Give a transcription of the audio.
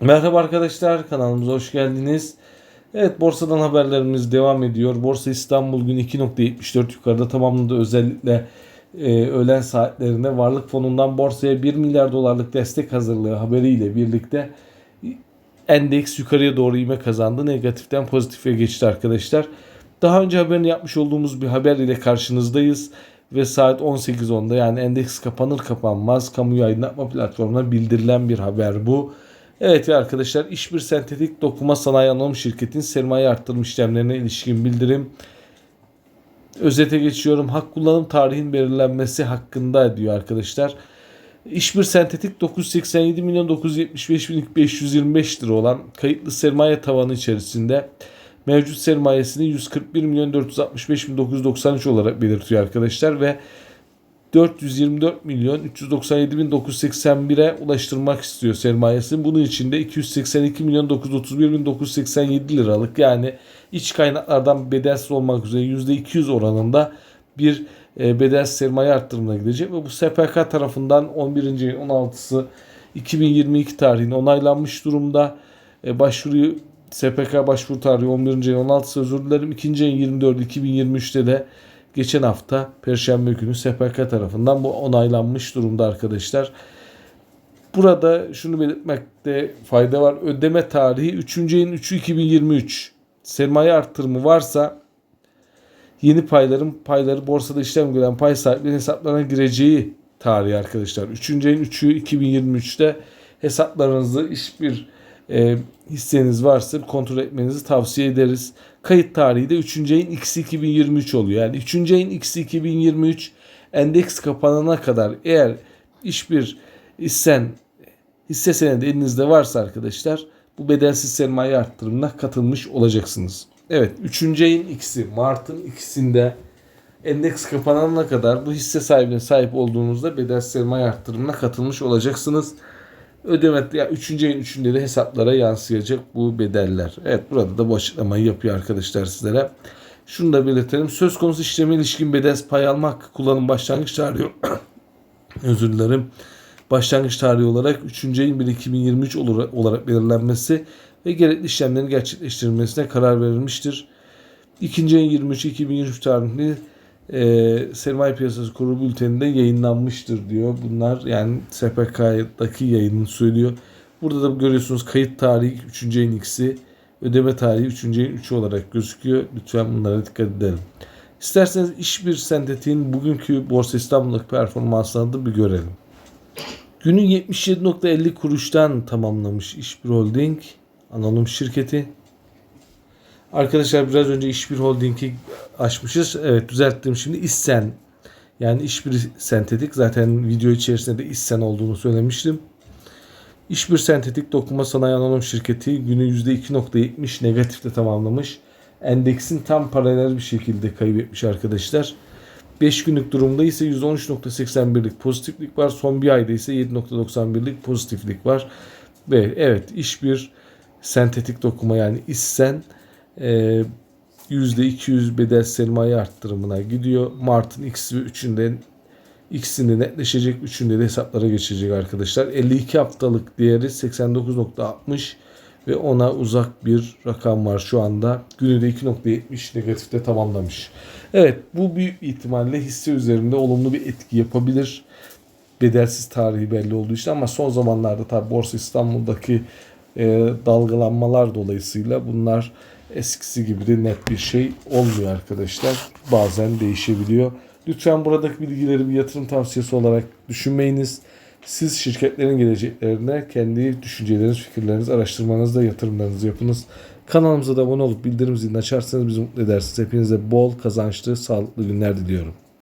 Merhaba arkadaşlar kanalımıza hoş geldiniz. Evet borsadan haberlerimiz devam ediyor. Borsa İstanbul gün 2.74 yukarıda tamamladı. Özellikle e, öğlen saatlerinde Varlık Fonu'ndan borsaya 1 milyar dolarlık destek hazırlığı haberiyle birlikte endeks yukarıya doğru ivme kazandı. Negatiften pozitife geçti arkadaşlar. Daha önce haberini yapmış olduğumuz bir haber ile karşınızdayız. Ve saat 18.10'da yani endeks kapanır kapanmaz kamuya aydınlatma platformuna bildirilen bir haber bu. Evet arkadaşlar İşbir Sentetik Dokuma Sanayi Anonim Şirketi'nin sermaye arttırma işlemlerine ilişkin bildirim. Özete geçiyorum. Hak kullanım tarihin belirlenmesi hakkında diyor arkadaşlar. İşbir Sentetik 987 milyon 975 bin 525 lira olan kayıtlı sermaye tavanı içerisinde mevcut sermayesini 141 milyon 465 bin 993 olarak belirtiyor arkadaşlar ve 424 milyon 397 bin 981'e ulaştırmak istiyor sermayesini. Bunun içinde 282 milyon 931 bin 987 liralık yani iç kaynaklardan bedelsiz olmak üzere %200 oranında bir e, bedelsiz sermaye arttırımına gidecek ve bu SPK tarafından 11. ayın 16'sı 2022 tarihinde onaylanmış durumda. E, başvuruyu SPK başvuru tarihi 11. ayın 16'sı özür dilerim. 2. ayın 24 2023'te de geçen hafta Perşembe günü SPK tarafından bu onaylanmış durumda arkadaşlar. Burada şunu belirtmekte fayda var. Ödeme tarihi 3. ayın 3'ü 2023. Sermaye arttırımı varsa yeni payların payları borsada işlem gören pay sahiplerinin hesaplarına gireceği tarihi arkadaşlar. 3. ayın 3'ü 2023'te hesaplarınızı hiçbir e, hisseniz varsa kontrol etmenizi tavsiye ederiz. Kayıt tarihi de 3. ayın X 2023 oluyor. Yani 3. ayın X 2023 endeks kapanana kadar eğer hiçbir hissen hisse senedi elinizde varsa arkadaşlar bu bedelsiz sermaye arttırımına katılmış olacaksınız. Evet 3. ayın X'i Mart'ın ikisinde endeks kapanana kadar bu hisse sahibine sahip olduğunuzda bedelsiz sermaye arttırımına katılmış olacaksınız ödeme ya 3. ayın 3'ünde de hesaplara yansıyacak bu bedeller. Evet burada da bu açıklamayı yapıyor arkadaşlar sizlere. Şunu da belirtelim. Söz konusu işleme ilişkin bedelsiz pay almak kullanım başlangıç tarihi özür dilerim. Başlangıç tarihi olarak 3. ayın 1 2023 olarak belirlenmesi ve gerekli işlemlerin gerçekleştirilmesine karar verilmiştir. 2. ayın 23 2023 tarihinde e, sermaye piyasası kurulu bülteninde yayınlanmıştır diyor. Bunlar yani SPK'daki yayını söylüyor. Burada da görüyorsunuz kayıt tarihi 3. ayın X'i, ödeme tarihi 3. ayın 3'ü olarak gözüküyor. Lütfen bunlara dikkat edelim. İsterseniz iş bir sentetiğin bugünkü Borsa İstanbul'daki performansını da bir görelim. Günün 77.50 kuruştan tamamlamış İşbir Holding anonim şirketi. Arkadaşlar biraz önce İşbir Holding'i açmışız. Evet düzelttim şimdi İssen. Yani İşbir Sentetik. Zaten video içerisinde de İssen olduğunu söylemiştim. İşbir Sentetik Dokuma Sanayi Anonim Şirketi günü %2.70 negatifte tamamlamış. Endeksin tam paralel bir şekilde kaybetmiş arkadaşlar. 5 günlük durumda ise %13.81'lik pozitiflik var. Son bir ayda ise 7.91'lik pozitiflik var. Ve evet İşbir Sentetik Dokuma yani İssen e, %200 bedel sermaye arttırımına gidiyor. Mart'ın X ve 3'ünden ikisinde netleşecek. Üçünde de hesaplara geçecek arkadaşlar. 52 haftalık değeri 89.60 ve ona uzak bir rakam var şu anda. Günü de 2.70 negatifte tamamlamış. Evet bu büyük ihtimalle hisse üzerinde olumlu bir etki yapabilir. Bedelsiz tarihi belli olduğu için ama son zamanlarda tabi Borsa İstanbul'daki e, dalgalanmalar dolayısıyla bunlar eskisi gibi de net bir şey olmuyor arkadaşlar. Bazen değişebiliyor. Lütfen buradaki bilgileri bir yatırım tavsiyesi olarak düşünmeyiniz. Siz şirketlerin geleceklerine kendi düşünceleriniz, fikirleriniz, araştırmanızda yatırımlarınızı yapınız. Kanalımıza da abone olup bildirim zilini açarsanız bizi mutlu edersiniz. Hepinize bol kazançlı, sağlıklı günler diliyorum.